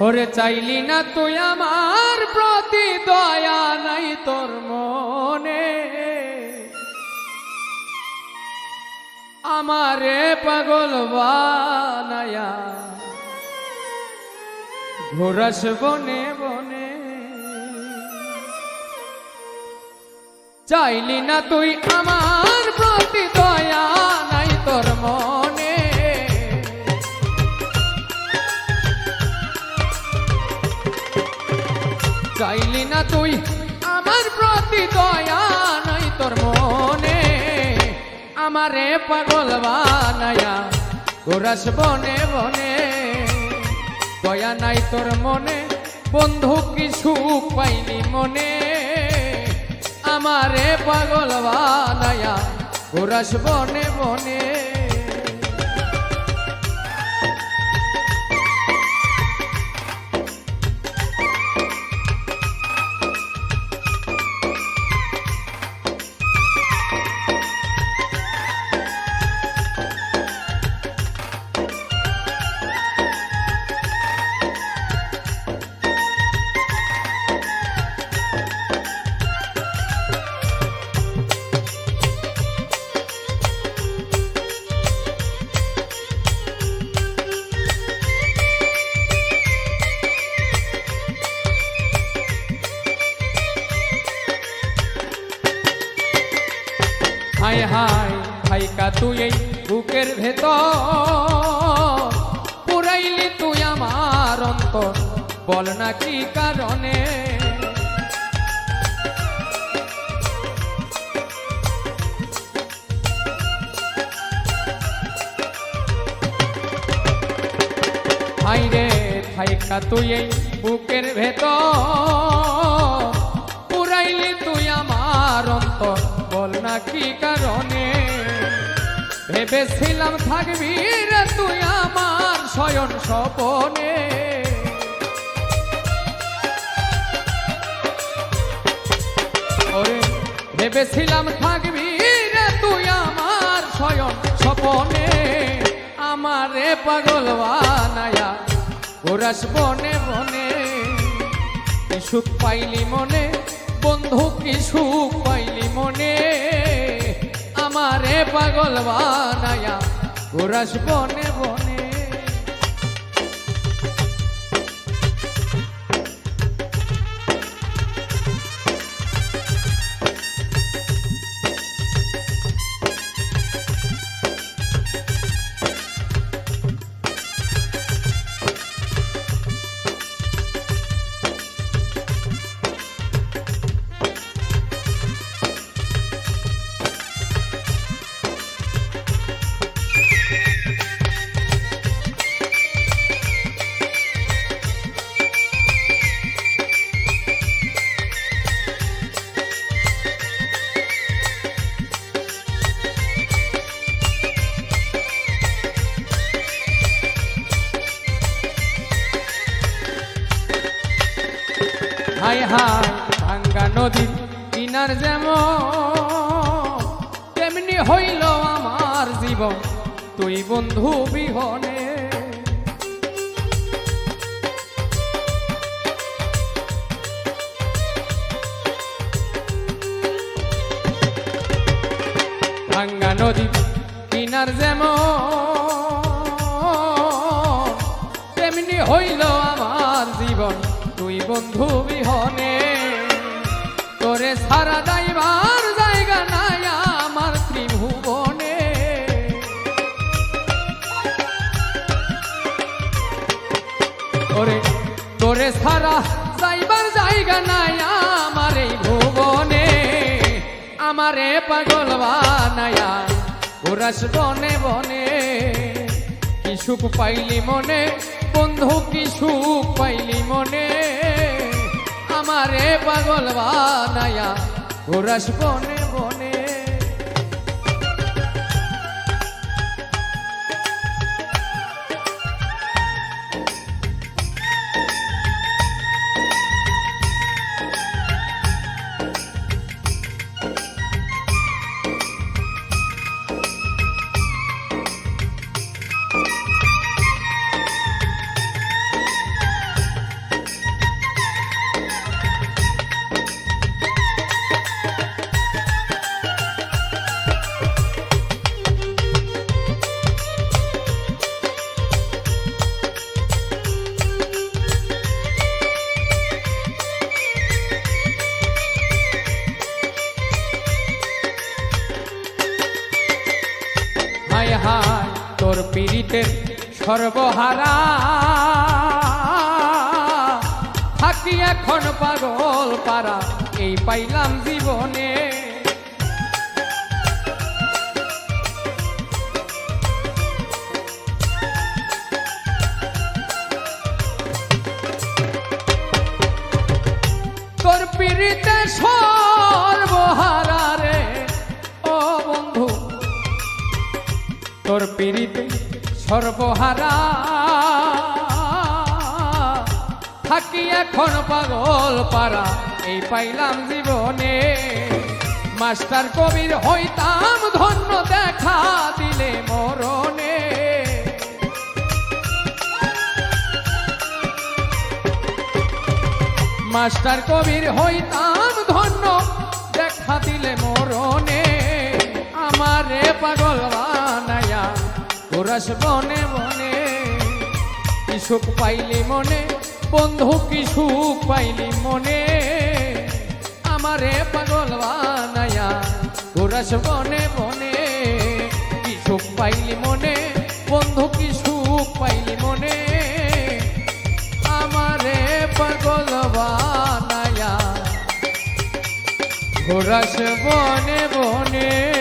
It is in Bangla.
ওরে চাইলি না তুই আমার প্রতি দয়া নাই তোর মনে। আমারে পাগল বানায়া ঘোরাস বনে বনে। চাইলি না তুই আমার আমারে পাগল বানায়া, গোরাস বনে বনে। দয়া নাই তোর মনে, বন্ধু কিছু পাইনি মনে। আমারে পাগল বানায়া, গোরাস বনে বনে। হাইকা তুই এই বুকের ভেতর। পুরাইলি তুই আমার অন্তর, বল না কি কারণে? রে থাইকা তুই এই বুকের ভেতর। পুরাইলি তুই আমার অন্তর, বল না কি কারণে? ভেবেছিলাম থাকবি রে তুই আমার শয়ন স্বপনে। ওরে, ভেবেছিলাম থাকবি রে তুই আমার শয়ন স্বপনে। আমারে পাগল বানায়া ওরাস বনে বনে। সুখ পাইলি মনে, বন্ধু কি সুখ পাইলি মনে? আমারে পাগল বানায়া। ওরাস বনে বনে হাই হাই ভাঙ্গা নদীর কিনার যেমন, তেমনি হইল আমার জীবন, তুই বন্ধু বিহনে। ভাঙ্গা নদী কিনার যেমন, তেমনি হইল আমার জীবন তুই বন্ধু বিহনে। তোরে সারা দাইবার জায়গা নাই আমার ত্রিভুবনে। ওরে, তোরে সারা যাইবার জায়গা নাই আমার এই ভুবনে। আমারে পাগল বানায়া ওরাস বনে বনে। কি সুখ পাইলি মনে বন্ধু কি সুখ পাইলি মনে? আমারে পাগল বানায়া ঘোরাস বনে। তোর পীড়িতের সর্বহারা। থাকি এখন পাগল পারা এই পাইলাম জীবনে। তোর পীড়িতে সর্বহারা। থাকি এখন পাগল পারা এই পাইলাম জীবনে। মাস্টার কবির হইতাম ধন্য, দেখা দিলে মরণে। মাস্টার কবির হইতাম ধন্য, দেখা দিলে মরণে। আমারে পাগল পুরস বনে মনে কি সুখ পাইলি মনে? বন্ধু, কি সুখ পাইলি মনে? আমারে পাগল বানায়া পুরস বনে মনে কি সুখ পাইলি মনে? বন্ধু, কি সুখ পাইলি মনে? আমারে পাগল বানায়া ঘোরাস বনে বনে।